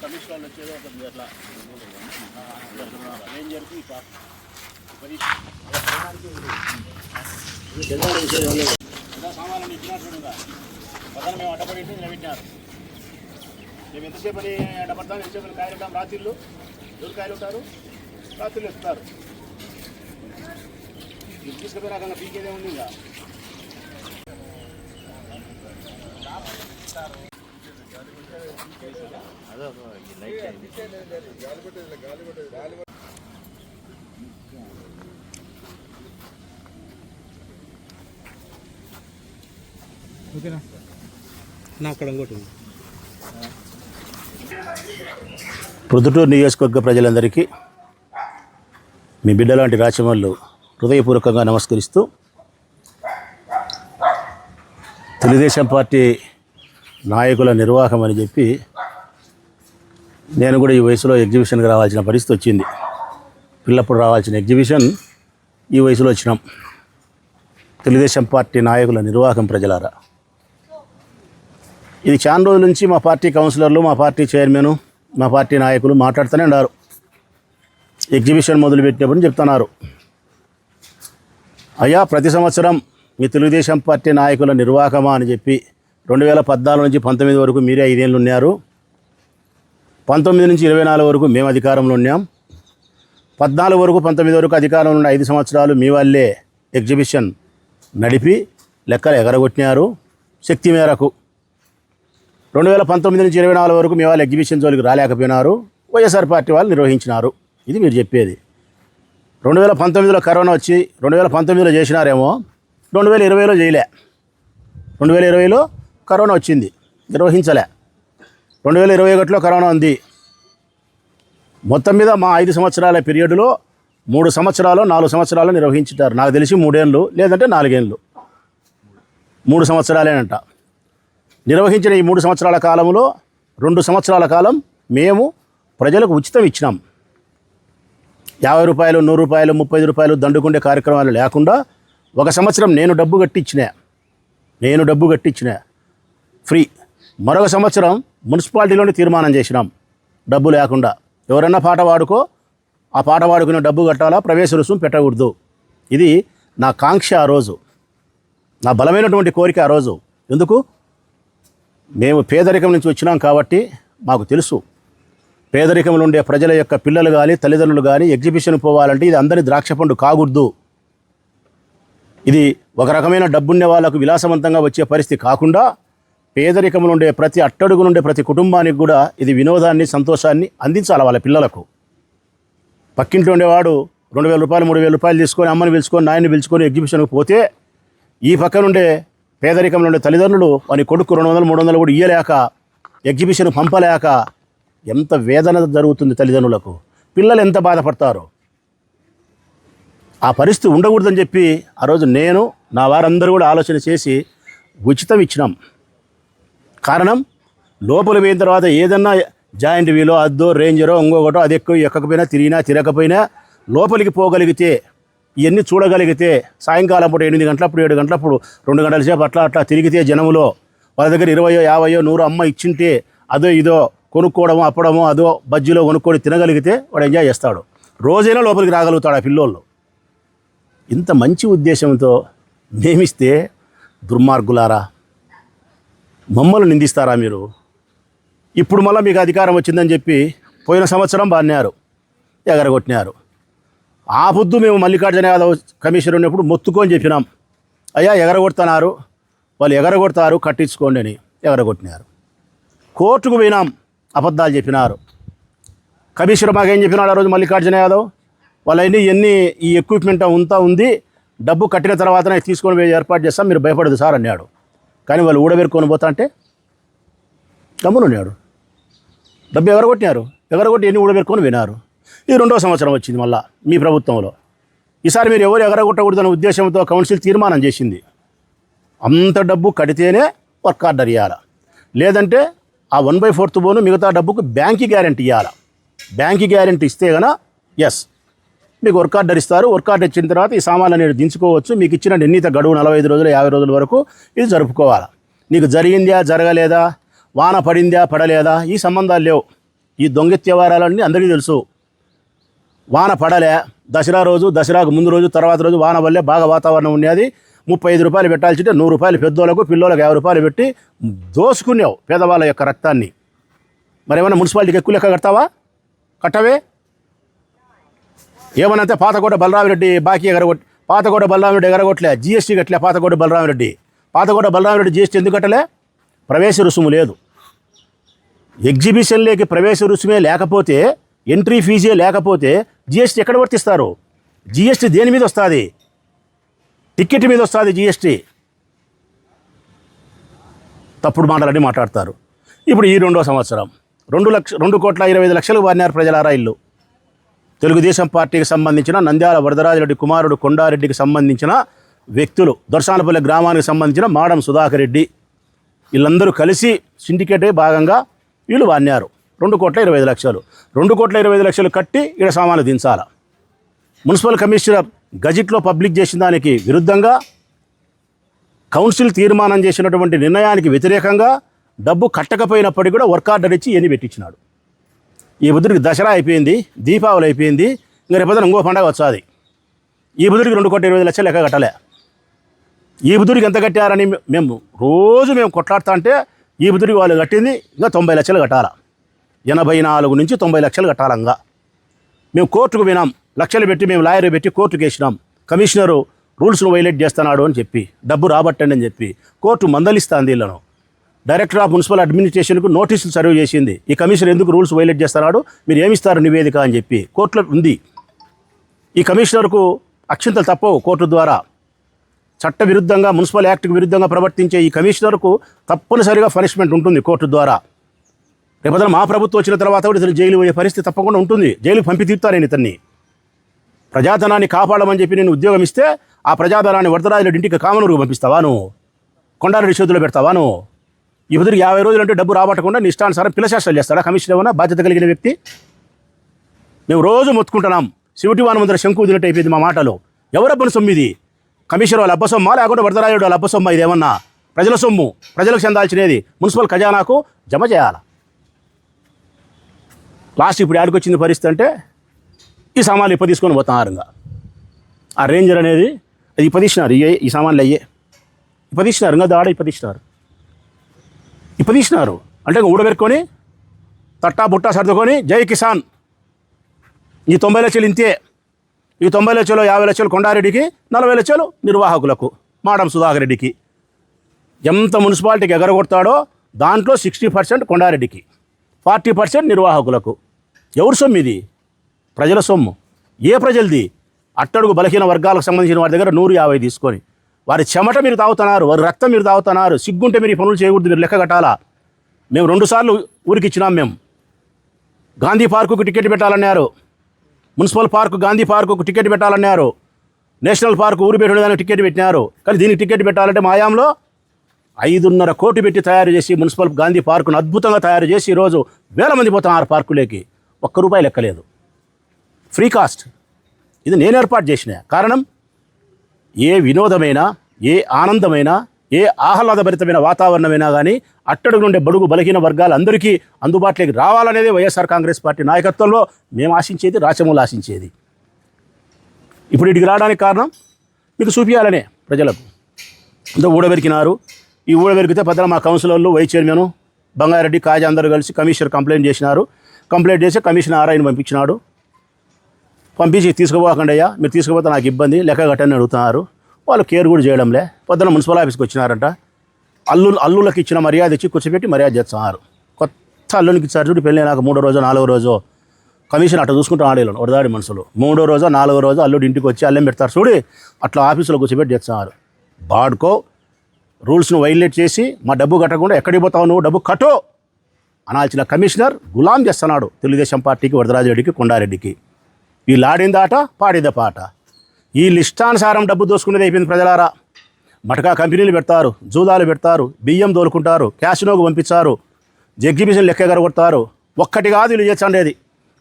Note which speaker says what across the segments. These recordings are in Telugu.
Speaker 1: కమిషన్ వచ్చేది ఒక అట్లా రేంజర్కి సామాన్లు ఇచ్చినట్టుగా పక్కన మేము అడ్డపడి నిలబెట్టినారు మేము ఎంతసేపు అని అడ్డపడతాం ఎంతసేపు కార్యక్రమం కాయలు రాత్రిళ్ళు ఎవరు కాయలు ఉంటారు రాత్రిళ్ళు ఎత్తుతారు ఇది తీసుకుపోయి నాకు పీకేదే ఉంది ఇంకా.
Speaker 2: ఓకేనా? నా అక్కడ ఇంకోటి ఉంది.
Speaker 1: ప్రొద్దుటూరు నియోజకవర్గ ప్రజలందరికీ మీ బిడ్డ లాంటి రాచమల్లు హృదయపూర్వకంగా నమస్కరిస్తూ తెలుగుదేశం పార్టీ నాయకుల నిర్వాహం అని చెప్పి నేను కూడా ఈ వయసులో ఎగ్జిబిషన్కి రావాల్సిన పరిస్థితి వచ్చింది. పిల్లప్పుడు రావాల్సిన ఎగ్జిబిషన్ ఈ వయసులో వచ్చినాం. తెలుగుదేశం పార్టీ నాయకుల నిర్వాహకం ప్రజలారా. ఇది చాలా రోజుల నుంచి మా పార్టీ కౌన్సిలర్లు మా పార్టీ చైర్మన్ మా పార్టీ నాయకులు మాట్లాడుతూనే ఉన్నారు. ఎగ్జిబిషన్ మొదలుపెట్టినప్పుడు చెప్తున్నారు. అయ్యా ప్రతి సంవత్సరం మీ తెలుగుదేశం పార్టీ నాయకుల నిర్వాహకమా అని చెప్పి రెండు వేల పద్నాలుగు నుంచి పంతొమ్మిది వరకు మీరే ఐదేళ్ళు ఉన్నారు. పంతొమ్మిది నుంచి ఇరవై నాలుగు వరకు మేము అధికారంలో ఉన్నాం. పద్నాలుగు వరకు పంతొమ్మిది వరకు అధికారంలో ఉన్న ఐదు సంవత్సరాలు మీ వాళ్ళే ఎగ్జిబిషన్ నడిపి లెక్కలు ఎగరగొట్టినారు. శక్తి మేరకు రెండు వేల పంతొమ్మిది నుంచి ఇరవై నాలుగు వరకు మీ వాళ్ళు ఎగ్జిబిషన్ జోలికి రాలేకపోయినారు. వైఎస్ఆర్ పార్టీ వాళ్ళు నిర్వహించినారు. ఇది మీరు చెప్పేది. రెండు వేల పంతొమ్మిదిలో కరోనా వచ్చి రెండు వేల పంతొమ్మిదిలో చేసినారేమో రెండు వేల ఇరవైలో చేయలే. రెండు వేల ఇరవైలో కరోనా వచ్చింది. నిర్వహించలే. రెండు వేల ఇరవై ఒకటిలో కరోనా ఉంది. మొత్తం మీద మా ఐదు సంవత్సరాల పీరియడ్లో మూడు సంవత్సరాలు నాలుగు సంవత్సరాలు నిర్వహించుతారు. నాకు తెలిసి మూడేళ్ళు లేదంటే నాలుగేళ్ళు. మూడు సంవత్సరాలేనంట. నిర్వహించిన ఈ మూడు సంవత్సరాల కాలంలో రెండు సంవత్సరాల కాలం మేము ప్రజలకు ఉచితం ఇచ్చినాం. యాభై రూపాయలు నూరు రూపాయలు ముప్పై రూపాయలు దండుకుండే కార్యక్రమాలు లేకుండా ఒక సంవత్సరం నేను డబ్బు కట్టించిన నేను డబ్బు కట్టించిన ఫ్రీ. మరొక సంవత్సరం మున్సిపాలిటీలోనే తీర్మానం చేసినాం. డబ్బు లేకుండా. ఎవరన్నా పాట పాడుకో ఆ పాట పాడుకునే డబ్బు కట్టాలా ప్రవేశ రుసుము పెట్టకూడదు. ఇది నా కాంక్ష ఆ రోజు. నా బలమైనటువంటి కోరిక ఆ రోజు. ఎందుకు? మేము పేదరికం నుంచి వచ్చినాం కాబట్టి మాకు తెలుసు. పేదరికంలో ఉండే ప్రజల యొక్క పిల్లలు కానీ తల్లిదండ్రులు కానీ ఎగ్జిబిషన్ పోవాలంటే ఇది అందరి ద్రాక్ష పండు కాకూడదు. ఇది ఒక రకమైన డబ్బున్న వాళ్ళకు విలాసవంతంగా వచ్చే పరిస్థితి కాకుండా పేదరికంలో ఉండే ప్రతి అట్టడుగు నుండే ప్రతి కుటుంబానికి కూడా ఇది వినోదాన్ని సంతోషాన్ని అందించాలి వాళ్ళ పిల్లలకు. పక్కింట్లో ఉండేవాడు రెండు వేల రూపాయలు మూడు వేల రూపాయలు తీసుకొని అమ్మని పిలుచుకొని నాయన్ని పిలుచుకొని ఎగ్జిబిషన్కి పోతే ఈ పక్క నుండే పేదరికంలో ఉండే తల్లిదండ్రులు వాని కొడుకు రెండు వందలు మూడు వందలు కూడా ఇయ్యలేక ఎగ్జిబిషన్ పంపలేక ఎంత వేదన జరుగుతుంది తల్లిదండ్రులకు. పిల్లలు ఎంత బాధపడతారు? ఆ పరిస్థితి ఉండకూడదని చెప్పి ఆ రోజు నేను నా వారందరూ కూడా ఆలోచన చేసి ఉచితం ఇచ్చినాం. కారణం లోపల పోయిన తర్వాత ఏదన్నా జాయింట్ వీలో అద్దో రేంజరో ఇంకొకటో అది ఎక్కువ ఎక్కకపోయినా తిరిగినా తిరగకపోయినా లోపలికి పోగలిగితే ఇవన్నీ చూడగలిగితే సాయంకాలం పూట ఎనిమిది గంటలప్పుడు ఏడు గంటలప్పుడు రెండు గంటల సేపు అట్లా అట్లా తిరిగితే జనములో వాళ్ళ దగ్గర ఇరవయో యాభయో నూరు అమ్మ ఇచ్చింటే అదో ఇదో కొనుక్కోవడమో అప్పడమో అదో బజ్జీలో కొనుక్కొని తినగలిగితే వాడు ఎంజాయ్ చేస్తాడు. రోజైనా లోపలికి రాగలుగుతాడు ఆ పిల్లోళ్ళు. ఇంత మంచి ఉద్దేశంతో నియమిస్తే దుర్మార్గులారా మమ్మల్ని నిందిస్తారా మీరు? ఇప్పుడు మళ్ళీ మీకు అధికారం వచ్చిందని చెప్పి పోయిన సంవత్సరం బాన్నారు ఎగరగొట్టినారు. ఆ పొద్దు మేము మల్లికార్జున యాదవ్ కమిషనర్ ఉన్నప్పుడు మొత్తుకొని చెప్పినాం. అయ్యా ఎగరగొడుతున్నారు వాళ్ళు ఎగరగొడతారు కట్టించుకోండి అని ఎగరగొట్టినారు. కోర్టుకు పోయినాం అబద్ధాలు చెప్పినారు. కమిషనర్ మాకేం చెప్పినాడు ఆ రోజు మల్లికార్జున యాదవ్? వాళ్ళన్నీ ఎన్ని ఈ ఎక్విప్మెంట్ అంతా ఉంది డబ్బు కట్టిన తర్వాతనే తీసుకొని పోయి ఏర్పాటు చేస్తాం మీరు భయపడదు సార్ అన్నాడు. కానీ వాళ్ళు ఊడబెరుకొని పోతా అంటే గమ్మునున్నాడు. డబ్బు ఎగరగొట్టినారు. ఎగరగొట్టి ఎన్ని ఊడబెరుకొని వినారు ఇది రెండో సంవత్సరం వచ్చింది మళ్ళా మీ ప్రభుత్వంలో. ఈసారి మీరు ఎవరు ఎగరగొట్టకూడదనే ఉద్దేశంతో కౌన్సిల్ తీర్మానం చేసింది. అంత డబ్బు కడితేనే వర్క్ ఆర్డర్ ఇవ్వాలి లేదంటే ఆ వన్ బై ఫోర్త్ బోను మిగతా డబ్బుకు బ్యాంక్ గ్యారెంటీ ఇవ్వాలి బ్యాంకి గ్యారెంటీ ఇస్తే గన ఎస్ మీకు వర్క్ ఆర్డర్ ఇస్తారు. వర్క్ ఆర్డర్ ఇచ్చిన తర్వాత ఈ సామాన్లు అనేది దించుకోవచ్చు. మీకు ఇచ్చిన నిర్ణీత గడువు నలభై ఐదు రోజులు యాభై రోజుల వరకు ఇది జరుపుకోవాలి. నీకు జరిగిందా జరగలేదా వాన పడిందా పడలేదా ఈ సంబంధాలు లేవు. ఈ దొంగ వ్యవహారాలన్నీ అందరికీ తెలుసు. వాన పడలే. దసరా రోజు దసరాకు ముందు రోజు తర్వాత రోజు వాన వల్లే బాగా వాతావరణం ఉండేది. ముప్పై ఐదు రూపాయలు పెట్టాల్సింటే నూరు రూపాయలు పెద్దోళ్ళకు పిల్లోళ్ళకు యాభై రూపాయలు పెట్టి దోసుకునేవు పేదవాళ్ళ యొక్క రక్తాన్ని. మరి ఏమైనా మున్సిపాలిటీకి ఎక్కువ లెక్క కడతావా? కట్టవే. ఏమనంటే పాతకోట బలరామిరెడ్డి బాకీ ఎగరగొట్టి పాతకోట బలరామిరెడ్డి ఎగరగొట్టలే. జిఎస్టీ కట్టలే పాతకోట బలరామిరెడ్డి. పాతకోట బలరామిరెడ్డి జిఎస్టీ ఎందుకు కట్టలే? ప్రవేశ రుసుము లేదు. ఎగ్జిబిషన్లోకి ప్రవేశ రుసుమే లేకపోతే ఎంట్రీ ఫీజే లేకపోతే జిఎస్టీ ఎక్కడ వర్తిస్తారు? జిఎస్టీ దేని మీద వస్తుంది? టికెట్ మీద వస్తుంది జిఎస్టీ. తప్పుడు మాటలని మాట్లాడతారు. ఇప్పుడు ఈ రెండో సంవత్సరం. రెండు లక్ష రెండు కోట్ల ఇరవై ఐదు లక్షలు వారినారు ప్రజలారా ఇల్లు. తెలుగుదేశం పార్టీకి సంబంధించిన నంద్యాల వరదరాజరెడ్డి కుమారుడు కొండారెడ్డికి సంబంధించిన వ్యక్తులు దొరసానపల్లి గ్రామానికి సంబంధించిన మాడం సుధాకర్ రెడ్డి. వీళ్ళందరూ కలిసి సిండికేటే భాగంగా వీళ్ళు వాన్నారు రెండు కోట్ల ఇరవై ఐదు లక్షలు. రెండు కోట్ల ఇరవై ఐదు లక్షలు కట్టి ఇక్కడ సామాన్లు దించాల? మున్సిపల్ కమిషనర్ గజెట్లో పబ్లిక్ చేసిన దానికి విరుద్ధంగా కౌన్సిల్ తీర్మానం చేసినటువంటి నిర్ణయానికి వ్యతిరేకంగా డబ్బు కట్టకపోయినప్పటికీ కూడా వర్క్ ఆర్డర్ ఇచ్చి ఎన్ని పెట్టించినాడు. ఈ బుద్ధుడికి దసరా అయిపోయింది దీపావళి అయిపోయింది ఇంకా రేపొద్దున ఇంకో పండగ వచ్చాది. ఈ బుద్ధుడికి రెండు కోట్ల ఇరవై లక్షలు లెక్క కట్టలే. ఈ బుద్ధుడికి ఎంత కట్టారని మేము రోజు మేము కొట్లాడుతా అంటే ఈ బుద్ధుడికి వాళ్ళు కట్టింది ఇంకా తొంభై లక్షలు కట్టాలా? ఎనభై నాలుగు నుంచి తొంభై లక్షలు కట్టాలంగా. మేము కోర్టుకు వినాం లక్షలు పెట్టి మేము లాయర్ పెట్టి కోర్టుకు వేసినాం. కమిషనరు రూల్స్ను వైలేట్ చేస్తున్నాడు అని చెప్పి డబ్బు రాబట్టండి అని చెప్పి కోర్టు మందలిస్తాంది వీళ్ళను డైరెక్టర్ ఆఫ్ మున్సిపల్ అడ్మినిస్ట్రేషన్కు నోటీసులు సర్వ్ చేసింది. ఈ కమిషనర్ ఎందుకు రూల్స్ వైలేట్ చేస్తున్నాడు? మీరు ఏమిస్తారు నివేదిక అని చెప్పి కోర్టులో ఉంది. ఈ కమిషనర్కు అక్షింతలు తప్పవు కోర్టు ద్వారా. చట్ట విరుద్ధంగా మున్సిపల్ యాక్ట్కు విరుద్ధంగా ప్రవర్తించే ఈ కమిషనర్కు తప్పనిసరిగా పనిష్మెంట్ ఉంటుంది కోర్టు ద్వారా. రేపొద్దున మా ప్రభుత్వం వచ్చిన తర్వాత కూడా ఇతను జైలు పోయే పరిస్థితి తప్పకుండా ఉంటుంది. జైలుకి పంపి తీరుతారు నేను ఇతన్ని. ప్రజాధనాన్ని కాపాడమని చెప్పి నేను ఉద్యోగం ఇస్తే ఆ ప్రజాధనాన్ని వరదరాజుల ఇంటికి కామనూరుకు పంపిస్తావా నువ్వు? కొండారెడ్డి చేతుల్లో పెడతావా నువ్వు? ఈ యాభై రోజులు అంటే డబ్బు రాబట్టకుండా నీ ఇష్టానుసారం పిల్లశాస్త్రాలు చేస్తాడా కమిషన్ ఏమన్నా బాధ్యత కలిగిన వ్యక్తి? మేము రోజు మొత్తుకుంటున్నాం. శివుటి వాన ముందర శంకు వదిలినట్టు అయిపోయింది మా మాటలు. ఎవరబ్బని సొమ్ము ఇది? కమిషనర్ వాళ్ళ అబ్బసొమ్మ లేకుంటే వరదరాయుడు వాళ్ళ అబ్బసొమ్మ ఇదేమన్నా? ప్రజల సొమ్ము. ప్రజలకు చెందాల్సినది మున్సిపల్ ఖజానాకు జమ చేయాలా? లాస్ట్ ఇప్పుడు ఆడికి పరిస్థితి అంటే ఈ సామాన్లు ఇప్ప తీసుకొని పోతున్నారు ఇంకా ఆ రేంజర్ అనేది అది ఇప్పదీసినారు. ఇయ్యే ఈ సామాన్లు అయ్యే. ఇప్పదీసినారు. ఇంకా దాడ ఇప్పదీసినారు. ఇప్పదీసినారు. అంటే ఇంకా తట్టా బుట్టా సర్దుకొని జై కిసాన్. ఈ తొంభై లక్షలు ఇంతే. ఈ తొంభై లక్షలు యాభై లక్షలు కొండారెడ్డికి నలభై లక్షలు నిర్వాహకులకు మాడం సుధాకర్ రెడ్డికి. ఎంత మున్సిపాలిటీకి ఎగరగొడతాడో దాంట్లో సిక్స్టీ పర్సెంట్ కొండారెడ్డికి ఫార్టీ పర్సెంట్ నిర్వాహకులకు. ఎవరి సొమ్ము ఇది? ప్రజల సొమ్ము. ఏ ప్రజలది? అట్టడుగు బలహీన వర్గాలకు సంబంధించిన వారి దగ్గర నూరు యాభై తీసుకొని వారి చెమట మీరు తాగుతున్నారు వారి రక్తం మీరు తాగుతున్నారు సిగ్గుంటే మీరు ఈ పనులు చేయకూడదు మీరు లెక్క కట్టాలా? మేము రెండుసార్లు ఊరికి ఇచ్చినాం మేము. గాంధీ పార్కుకు టికెట్ పెట్టాలన్నారు. మున్సిపల్ పార్కు గాంధీ పార్కుకు టికెట్ పెట్టాలన్నారు. నేషనల్ పార్క్ ఊరు పెట్టడానికి టికెట్ పెట్టినారు. కానీ దీనికి టికెట్ పెట్టాలంటే మాయాంలో ఐదున్నర కోటి పెట్టి తయారు చేసి మున్సిపల్ గాంధీ పార్కును అద్భుతంగా తయారు చేసి ఈరోజు వేల మంది పోతున్నారు పార్కులోకి. ఒక్క రూపాయి లెక్కలేదు. ఫ్రీ కాస్ట్ ఇది నేను ఏర్పాటు చేసిన. కారణం ఏ వినోదమైనా ఏ ఆనందమైనా ఏ ఆహ్లాదభరితమైన వాతావరణమైనా కానీ అట్టడుగు నుండే బడుగు బలహీన వర్గాలందరికీ అందుబాటులోకి రావాలనేది వైఎస్ఆర్ కాంగ్రెస్ పార్టీ నాయకత్వంలో మేము ఆశించేది రాచమూలు ఆశించేది. ఇప్పుడు ఇటుకి రావడానికి కారణం మీకు చూపించాలనే ప్రజలకు. ఇంత ఊడబెరికినారు. ఈ ఊడబెరికితే పెద్దల మా కౌన్సిలర్లు వైస్ చైర్మన్ బంగారెడ్డి కాజా అందరూ కలిసి కమిషనర్ కంప్లైంట్ చేసినారు. కంప్లైంట్ చేసి కమిషన్ ఆర్ఐని పంపించినాడు. పంపించి తీసుకుపోకండి అయ్యా మీరు తీసుకుపోతే నాకు ఇబ్బంది లెక్క కట్టని అడుగుతున్నారు. వాళ్ళు కేర్ కూడా చేయడంలే. పొద్దున మున్సిపల్ ఆఫీస్కి వచ్చినారంట. అల్లు అల్లులకు ఇచ్చిన మర్యాద ఇచ్చి కూర్చోబెట్టి మర్యాద చేస్తున్నారు. కొత్త అల్లునికి ఇచ్చారు చూడు పెళ్ళి నాకు మూడో రోజు నాలుగో రోజు. కమిషన్ అట్లా చూసుకుంటాం ఆడేళ్ళు వడదాడి మనుషులు. మూడో రోజు నాలుగో రోజు అల్లుడు ఇంటికి వచ్చి అల్లెం పెడతారు చూడు అట్లా ఆఫీసులో కూర్చోబెట్టి చేస్తున్నారు. బాడుకో రూల్స్ను వైలేట్ చేసి మా డబ్బు కట్టకుండా ఎక్కడికి పోతావు నువ్వు? డబ్బు కట్టో! అనాల్చిన కమిషనర్ గులాం చేస్తున్నాడు తెలుగుదేశం పార్టీకి వరదరాజరెడ్డికి కొండారెడ్డికి. వీళ్ళు ఆట పాడింద పాట. ఈ లిష్టానుసారం డబ్బు దోసుకునేది అయిపోయింది ప్రజలారా. మటకా కంపెనీలు పెడతారు జూదాలు పెడతారు బియ్యం దోలుకుంటారు క్యాషినోకు పంపించారు ఎగ్జిబిషన్ లెక్క ఎగరగొడతారు. ఒక్కటి కాదు వీళ్ళు చేసండేది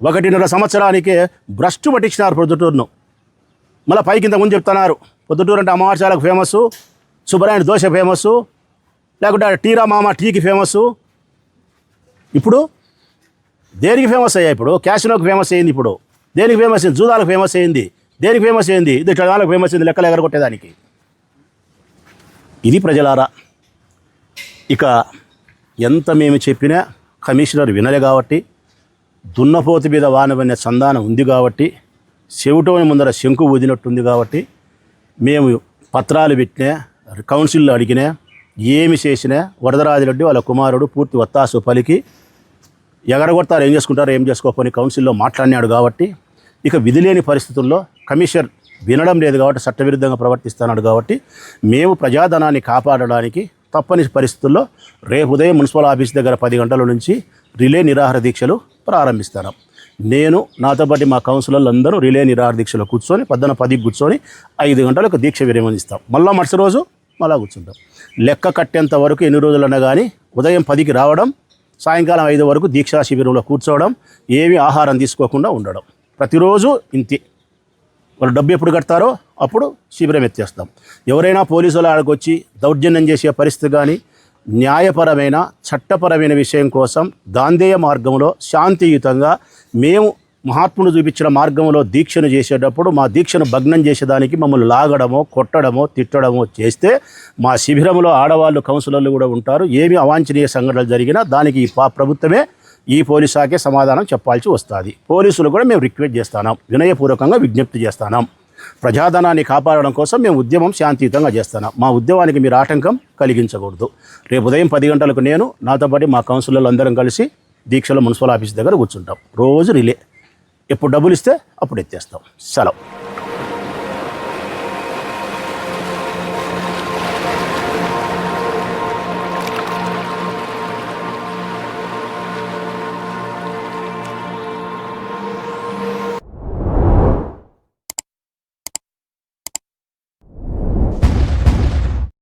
Speaker 1: ఒకటిన్నర సంవత్సరానికే భ్రష్టు పట్టించినారు పొద్దుటూరును. మళ్ళీ పైకి ఇంతకుముందు ముందు చెప్తున్నారు పొద్దుటూరు అంటే అమ్మవారిశాలకు ఫేమస్ సుబ్బరాయణ దోశ ఫేమస్ లేకుంటే టీరా మామ టీకి ఫేమస్ ఇప్పుడు దేనికి ఫేమస్ అయ్యా ఇప్పుడు? క్యాసినోకి ఫేమస్ అయింది ఇప్పుడు. దేనికి ఫేమస్ అయింది జూదాలకు ఫేమస్ అయింది దేనికి ఫేమస్ అయింది ఇది ఇట్లా ఫేమస్ అయింది లెక్కలు ఎగరగొట్టేదానికి. ఇది ప్రజలారా ఇక ఎంత మేము చెప్పినా కమిషనర్ వినలే కాబట్టి దున్నపోతు మీద వానవన్న సంధానం ఉంది కాబట్టి చెవిటోని ముందర శంకు ఊదినట్టుంది కాబట్టి మేము పత్రాలు పెట్టినా కౌన్సిల్లో అడిగినా ఏమి చేసినా వరదరాజిరెడ్డి వాళ్ళ కుమారుడు పూర్తి ఒత్తాసు పలికి ఎగరగొడతారు. ఏం చేసుకుంటారు? ఏం చేసుకోకపోని కౌన్సిల్లో మాట్లాడినాడు కాబట్టి ఇక విధి లేని పరిస్థితుల్లో కమిషనర్ వినడం లేదు కాబట్టి చట్టవిరుద్ధంగా ప్రవర్తిస్తున్నాడు కాబట్టి మేము ప్రజాధనాన్ని కాపాడడానికి తప్పని పరిస్థితుల్లో రేపు ఉదయం మున్సిపల్ ఆఫీస్ దగ్గర పది గంటల నుంచి రిలే నిరాహార దీక్షలు ప్రారంభిస్తాను. నేను నాతో పాటు మా కౌన్సిలర్లు అందరూ రిలే నిరాహార దీక్షలో కూర్చొని పద్దన పదికి కూర్చొని ఐదు గంటలకు దీక్ష విరమణిస్తాం. మళ్ళీ మరుసటి రోజు మళ్ళా కూర్చుంటాం. లెక్క కట్టేంత వరకు ఎన్ని రోజులన్నా కానీ ఉదయం పదికి రావడం సాయంకాలం ఐదు వరకు దీక్షా శిబిరంలో కూర్చోవడం ఏమీ ఆహారం తీసుకోకుండా ఉండడం. ప్రతిరోజు ఇంతే. వాళ్ళు డబ్బు ఎప్పుడు కడతారో అప్పుడు శిబిరం ఎత్తేస్తాం. ఎవరైనా పోలీసులు ఆడకు వచ్చి దౌర్జన్యం చేసే పరిస్థితి కానీ న్యాయపరమైన చట్టపరమైన విషయం కోసం గాంధేయ మార్గంలో శాంతియుతంగా మేము మహాత్ముడు చూపించిన మార్గంలో దీక్షను చేసేటప్పుడు మా దీక్షను భగ్నం చేసేదానికి మమ్మల్ని లాగడమో కొట్టడమో తిట్టడమో చేస్తే మా శిబిరంలో ఆడవాళ్ళు కౌన్సిలర్లు కూడా ఉంటారు. ఏమి అవాంఛనీయ సంఘటనలు జరిగినా దానికి ఈ పా- ప్రభుత్వమే ఈ పోలీసాకే సమాధానం చెప్పాల్సి వస్తుంది. పోలీసులు కూడా మేము రిక్వెస్ట్ చేస్తున్నాం వినయపూర్వకంగా విజ్ఞప్తి చేస్తున్నాం ప్రజాధనాన్ని కాపాడడం కోసం మేము ఉద్యమం శాంతియుతంగా చేస్తున్నాం మా ఉద్యమానికి మీరు ఆటంకం కలిగించకూడదు. రేపు ఉదయం పది గంటలకు నేను నాతో పాటు మా కౌన్సిలర్లు అందరం కలిసి దీక్షలో మున్సిపల్ ఆఫీస్ దగ్గర కూర్చుంటాం. రోజు రిలే ఎప్పుడు డబ్బులు ఇస్తే అప్పుడు ఎత్తేస్తాం. సెలవు.